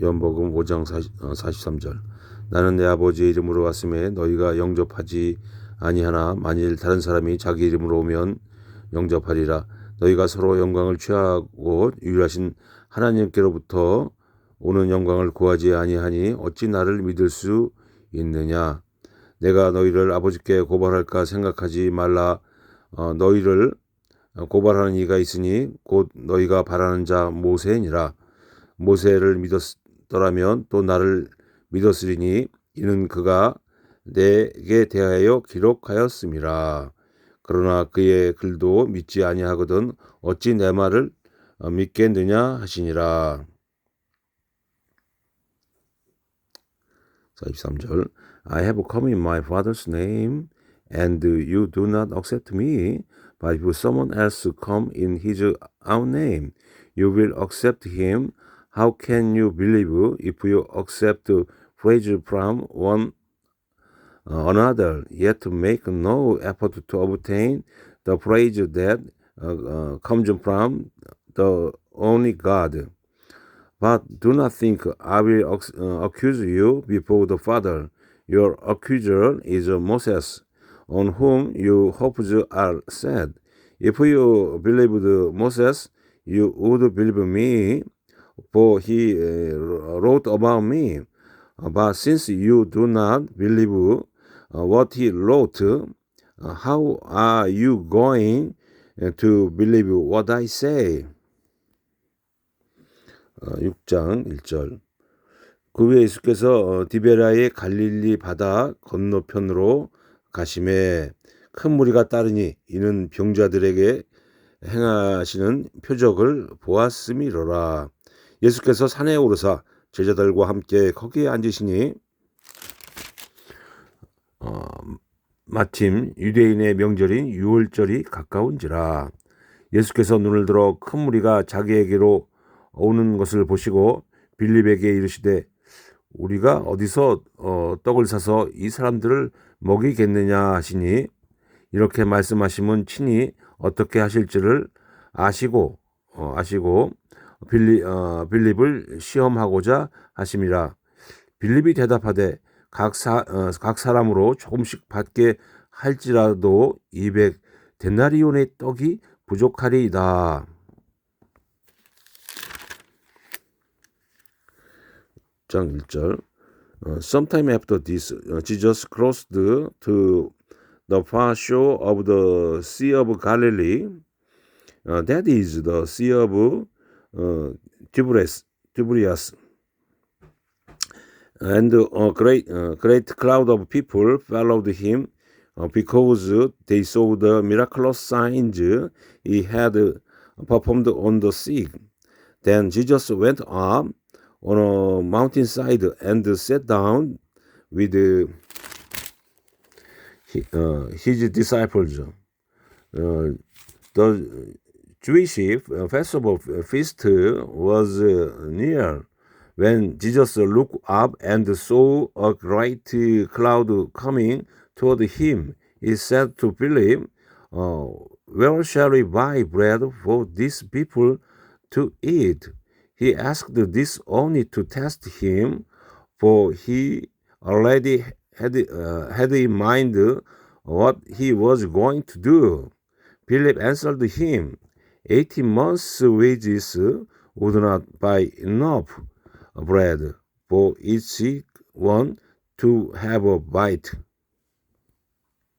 연복음 5장 40, 43절. 나는 내 아버지의 이름으로 왔음에 너희가 영접하지 아니하나 만일 다른 사람이 자기 이름으로 오면 영접하리라. 너희가 서로 영광을 취하고 유일하신 하나님께로부터 오는 영광을 구하지 아니하니 어찌 나를 믿을 수 있느냐? 내가 너희를 아버지께 고발할까 생각하지 말라. 어, 너희를 고발하는 이가 있으니 곧 너희가 바라는 자 모세니라. 모세를 믿었 더라면 또 나를 믿었으리니 이는 그가 내게 대하여 기록하였음이라. 그러나 그의 글도 믿지 아니하거든 어찌 내 말을 어, 믿겠느냐 하시니라. 자, 23절. I have come in my father's name, and you do not accept me. But if someone else come in his own name, you will accept him. How can you believe if you accept praise from one uh, another, yet make no effort to obtain the praise that uh, uh, comes from the only God? But do not think I will uh, accuse you before the Father. Your accuser is Moses, on whom your hopes are set. If you believed Moses, you would believe me, for he uh, wrote about me. But since you do not believe uh, what he wrote, uh, how are you going uh, to believe what I say? 어, 6장 1절 그 후에 예수께서 어, 디베라의 갈릴리 바다 건너편으로 가심에 큰 무리가 따르니 이는 병자들에게 행하시는 표적을 보았음이로라. 예수께서 산에 오르사 제자들과 함께 거기에 앉으시니 어, 마침 유대인의 명절인 유월절이 가까운지라 예수께서 눈을 들어 큰 무리가 자기에게로 오는 것을 보시고 빌립에게 이르시되 우리가 어디서 어, 떡을 사서 이 사람들을 먹이겠느냐 하시니? 이렇게 말씀하시면 친히 어떻게 하실지를 아시고 어, 아시고 빌리, 어, 빌립을 시험하고자 하심이라 빌립이 대답하되 각, 사, 어, 각 사람으로 조금씩 받게 할지라도 200 데나리온의 떡이 부족하리이다. 장 1절 uh, Sometime after this, uh, Jesus crossed to the far shore of the Sea of Galilee. Uh, that is the Sea of uh, Tiberias. And a great, great cloud of people followed him because they saw the miraculous signs he had performed on the sick. Then Jesus went up on a mountainside and sat down with uh, his disciples. Uh, the Jewish uh, festival feast was uh, near. When Jesus looked up and saw a great cloud coming toward him, he said to Philip, uh, Where shall we buy bread for these people to eat? He asked this only to test him, for he already had, uh, had in mind what he was going to do. Philip answered him, Eighteen months' wages would not buy enough bread for each one to have a bite.